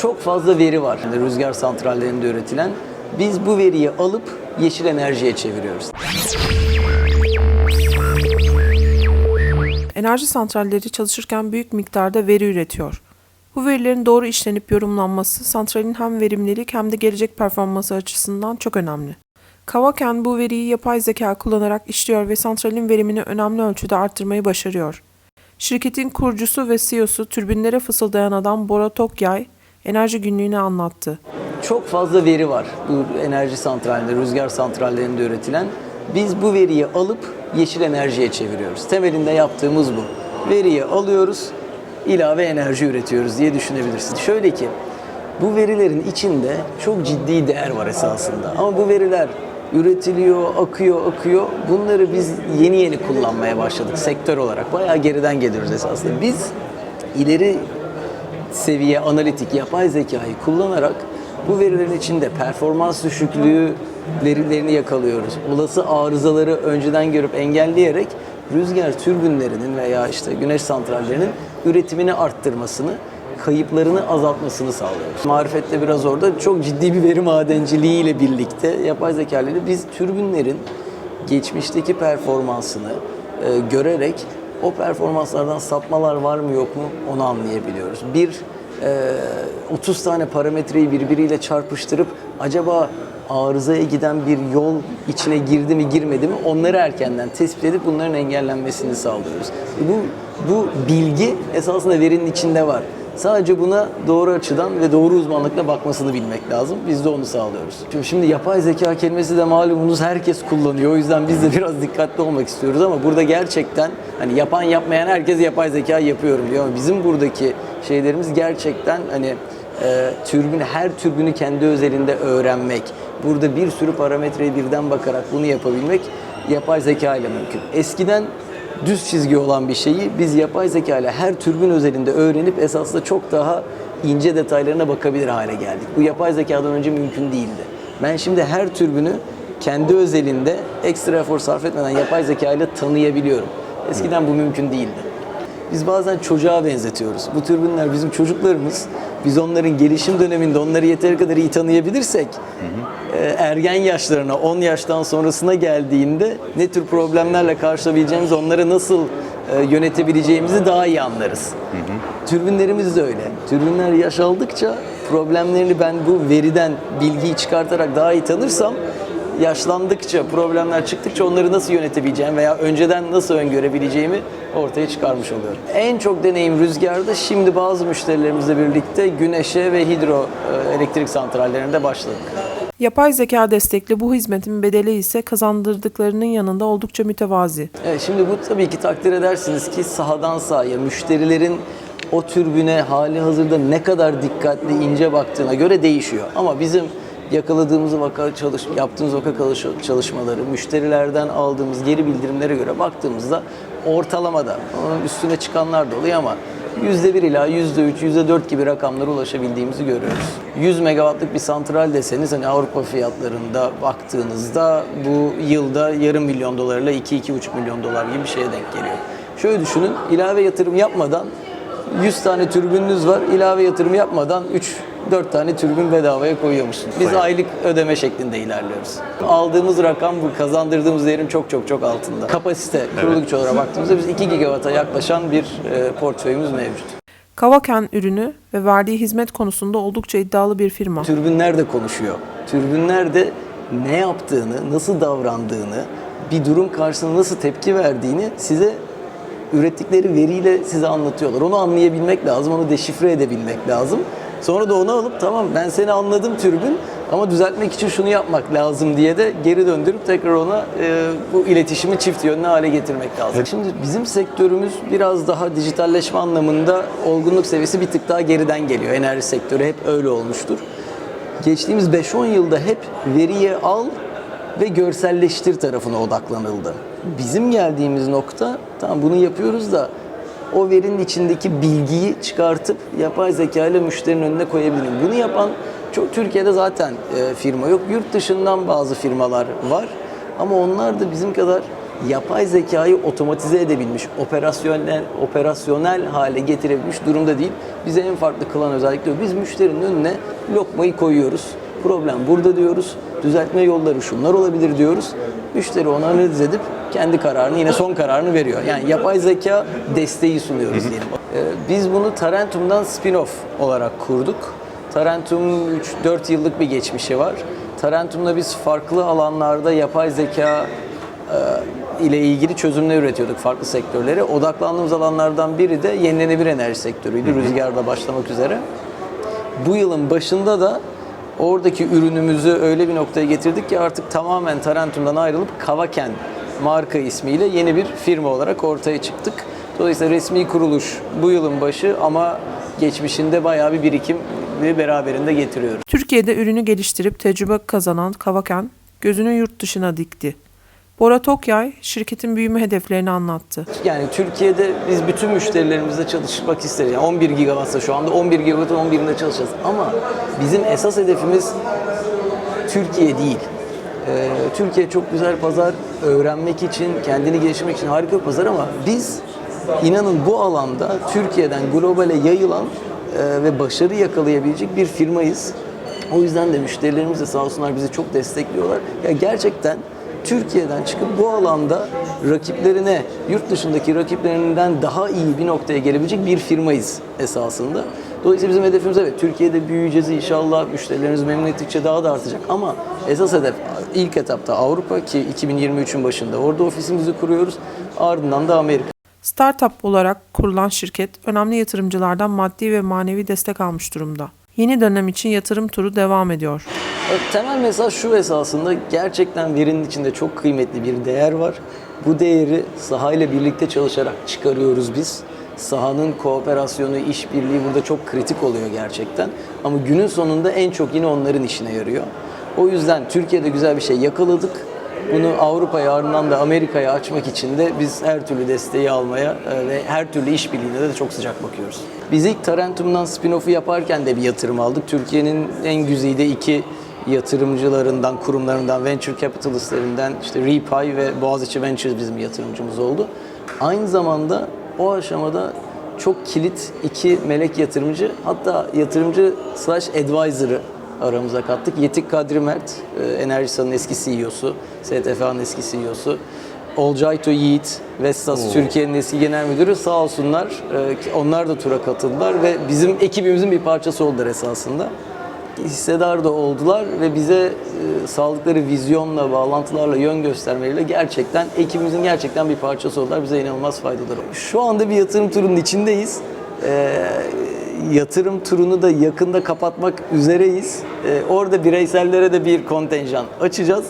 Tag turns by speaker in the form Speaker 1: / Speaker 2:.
Speaker 1: Çok fazla veri var yani rüzgar santrallerinde üretilen. Biz bu veriyi alıp yeşil enerjiye çeviriyoruz.
Speaker 2: Enerji santralleri çalışırken büyük miktarda veri üretiyor. Bu verilerin doğru işlenip yorumlanması santralin hem verimlilik hem de gelecek performansı açısından çok önemli. Kavaken bu veriyi yapay zeka kullanarak işliyor ve santralin verimini önemli ölçüde arttırmayı başarıyor. Şirketin kurucusu ve CEO'su türbinlere fısıldayan adam Bora Tokyay, enerji günlüğüne anlattı.
Speaker 1: Çok fazla veri var bu enerji santralinde, rüzgar santrallerinde üretilen. Biz bu veriyi alıp yeşil enerjiye çeviriyoruz. Temelinde yaptığımız bu. Veriyi alıyoruz, ilave enerji üretiyoruz diye düşünebilirsiniz. Şöyle ki, bu verilerin içinde çok ciddi değer var esasında. Ama bu veriler üretiliyor, akıyor, akıyor. Bunları biz yeni yeni kullanmaya başladık sektör olarak. Bayağı geriden geliyoruz esasında. Biz ileri seviye analitik yapay zekayı kullanarak bu verilerin içinde performans düşüklüğü verilerini yakalıyoruz. Olası arızaları önceden görüp engelleyerek rüzgar türbinlerinin veya işte güneş santrallerinin üretimini arttırmasını, kayıplarını azaltmasını sağlıyoruz. Marifette biraz orada çok ciddi bir veri madenciliği ile birlikte yapay zeka ile biz türbinlerin geçmişteki performansını e, görerek o performanslardan sapmalar var mı yok mu onu anlayabiliyoruz. Bir e, 30 tane parametreyi birbiriyle çarpıştırıp acaba arızaya giden bir yol içine girdi mi girmedi mi onları erkenden tespit edip bunların engellenmesini sağlıyoruz. Bu, bu bilgi esasında verinin içinde var. Sadece buna doğru açıdan ve doğru uzmanlıkla bakmasını bilmek lazım. Biz de onu sağlıyoruz. Şimdi, şimdi yapay zeka kelimesi de malumunuz herkes kullanıyor. O yüzden biz de biraz dikkatli olmak istiyoruz ama burada gerçekten hani yapan yapmayan herkes yapay zeka yapıyorum diyor ama bizim buradaki şeylerimiz gerçekten hani e, türbün her türbünü kendi özelinde öğrenmek. Burada bir sürü parametreye birden bakarak bunu yapabilmek yapay zeka ile mümkün. Eskiden düz çizgi olan bir şeyi biz yapay zeka ile her türbün özelinde öğrenip esasında çok daha ince detaylarına bakabilir hale geldik. Bu yapay zekadan önce mümkün değildi. Ben şimdi her türbünü kendi özelinde ekstra efor sarf etmeden yapay zeka ile tanıyabiliyorum. Eskiden bu mümkün değildi. Biz bazen çocuğa benzetiyoruz. Bu türbinler bizim çocuklarımız. Biz onların gelişim döneminde onları yeteri kadar iyi tanıyabilirsek e, ergen yaşlarına 10 yaştan sonrasına geldiğinde ne tür problemlerle karşılayabileceğimizi, onları nasıl e, yönetebileceğimizi daha iyi anlarız. Türbinlerimiz de öyle. Türbinler yaş aldıkça problemlerini ben bu veriden bilgiyi çıkartarak daha iyi tanırsam yaşlandıkça, problemler çıktıkça onları nasıl yönetebileceğim veya önceden nasıl öngörebileceğimi ortaya çıkarmış oluyorum. En çok deneyim rüzgarda şimdi bazı müşterilerimizle birlikte güneşe ve hidro e, elektrik santrallerinde başladık.
Speaker 2: Yapay zeka destekli bu hizmetin bedeli ise kazandırdıklarının yanında oldukça mütevazi.
Speaker 1: Evet, şimdi bu tabii ki takdir edersiniz ki sahadan sahaya müşterilerin o türbüne hali hazırda ne kadar dikkatli, ince baktığına göre değişiyor. Ama bizim yakaladığımız vaka çalış, yaptığımız vaka çalış- çalışmaları, müşterilerden aldığımız geri bildirimlere göre baktığımızda ortalamada, onun üstüne çıkanlar da oluyor ama %1 ila %3, %4 gibi rakamlara ulaşabildiğimizi görüyoruz. 100 megawattlık bir santral deseniz hani Avrupa fiyatlarında baktığınızda bu yılda yarım milyon dolarla 2-2,5 milyon dolar gibi bir şeye denk geliyor. Şöyle düşünün, ilave yatırım yapmadan 100 tane türbününüz var, ilave yatırım yapmadan 3-4 tane türbün bedavaya koyuyormuşsunuz. Biz aylık ödeme şeklinde ilerliyoruz. Aldığımız rakam bu kazandırdığımız değerin çok çok çok altında. Kapasite, kurulu güç olarak baktığımızda biz 2 gigawata yaklaşan bir e, portföyümüz mevcut.
Speaker 2: Kavaken ürünü ve verdiği hizmet konusunda oldukça iddialı bir firma.
Speaker 1: Türbünler de konuşuyor. Türbünler de ne yaptığını, nasıl davrandığını, bir durum karşısında nasıl tepki verdiğini size ürettikleri veriyle size anlatıyorlar. Onu anlayabilmek lazım, onu deşifre edebilmek lazım. Sonra da onu alıp tamam ben seni anladım türbün ama düzeltmek için şunu yapmak lazım diye de geri döndürüp tekrar ona e, bu iletişimi çift yönlü hale getirmek lazım. Şimdi bizim sektörümüz biraz daha dijitalleşme anlamında olgunluk seviyesi bir tık daha geriden geliyor. Enerji sektörü hep öyle olmuştur. Geçtiğimiz 5-10 yılda hep veriye al ve görselleştir tarafına odaklanıldı. Bizim geldiğimiz nokta, tamam bunu yapıyoruz da o verinin içindeki bilgiyi çıkartıp yapay zeka ile müşterinin önüne koyabilirim. Bunu yapan çok Türkiye'de zaten e, firma yok. Yurt dışından bazı firmalar var. Ama onlar da bizim kadar yapay zekayı otomatize edebilmiş, operasyonel, operasyonel hale getirebilmiş durumda değil. Bize en farklı kılan özellik de o. Biz müşterinin önüne lokmayı koyuyoruz. Problem burada diyoruz. Düzeltme yolları şunlar olabilir diyoruz. Müşteri onu analiz edip kendi kararını yine son kararını veriyor. Yani yapay zeka desteği sunuyoruz diyelim. Ee, Biz bunu Tarentum'dan spin-off olarak kurduk. Tarentum 3-4 yıllık bir geçmişi var. Tarentum'da biz farklı alanlarda yapay zeka e, ile ilgili çözümler üretiyorduk farklı sektörlere. Odaklandığımız alanlardan biri de yenilenebilir enerji sektörüydü. Rüzgarla başlamak üzere. Bu yılın başında da oradaki ürünümüzü öyle bir noktaya getirdik ki artık tamamen Tarentum'dan ayrılıp Kavaken marka ismiyle yeni bir firma olarak ortaya çıktık. Dolayısıyla resmi kuruluş bu yılın başı ama geçmişinde bayağı bir birikim ve beraberinde getiriyoruz.
Speaker 2: Türkiye'de ürünü geliştirip tecrübe kazanan Kavaken gözünü yurt dışına dikti. Bora Tokyay şirketin büyüme hedeflerini anlattı.
Speaker 1: Yani Türkiye'de biz bütün müşterilerimizle çalışmak isteriz. Yani 11 gigawattsa şu anda 11 gigawattın 11'inde çalışacağız. Ama bizim esas hedefimiz Türkiye değil. Ee, Türkiye çok güzel pazar, öğrenmek için, kendini geliştirmek için harika bir pazar ama biz inanın bu alanda Türkiye'den globale yayılan e, ve başarı yakalayabilecek bir firmayız. O yüzden de müşterilerimiz de sağ olsunlar bizi çok destekliyorlar. Ya gerçekten Türkiye'den çıkıp bu alanda rakiplerine, yurt dışındaki rakiplerinden daha iyi bir noktaya gelebilecek bir firmayız esasında. Dolayısıyla bizim hedefimiz evet Türkiye'de büyüyeceğiz inşallah müşterilerimiz memnun ettikçe daha da artacak ama esas hedef ilk etapta Avrupa ki 2023'ün başında orada ofisimizi kuruyoruz ardından da Amerika.
Speaker 2: Startup olarak kurulan şirket önemli yatırımcılardan maddi ve manevi destek almış durumda. Yeni dönem için yatırım turu devam ediyor.
Speaker 1: Evet, Temel mesaj şu esasında gerçekten verinin içinde çok kıymetli bir değer var. Bu değeri sahayla birlikte çalışarak çıkarıyoruz biz. Sahanın kooperasyonu, işbirliği burada çok kritik oluyor gerçekten. Ama günün sonunda en çok yine onların işine yarıyor. O yüzden Türkiye'de güzel bir şey yakaladık. Bunu Avrupa'ya ardından da Amerika'ya açmak için de biz her türlü desteği almaya e, ve her türlü işbirliğine de çok sıcak bakıyoruz. Biz ilk Tarentum'dan spin-off'u yaparken de bir yatırım aldık. Türkiye'nin en güzide iki yatırımcılarından, kurumlarından, venture capitalistlerinden işte Repay ve Boğaziçi Ventures bizim yatırımcımız oldu. Aynı zamanda o aşamada çok kilit iki melek yatırımcı hatta yatırımcı slash advisor'ı aramıza kattık. Yetik Kadri Mert, e, Enerjisa'nın eski CEO'su, STFA'nın eski CEO'su. Olcayto Yiğit, Vestas Türkiye'nin eski genel müdürü sağ olsunlar. e, Onlar da tura katıldılar ve bizim ekibimizin bir parçası oldular esasında. Hissedar da oldular ve bize e, sağlıkları vizyonla, bağlantılarla, yön göstermeleriyle gerçekten ekibimizin gerçekten bir parçası oldular. Bize inanılmaz faydaları oldu. Şu anda bir yatırım turunun içindeyiz. E, yatırım turunu da yakında kapatmak üzereyiz. E, orada bireysellere de bir kontenjan açacağız.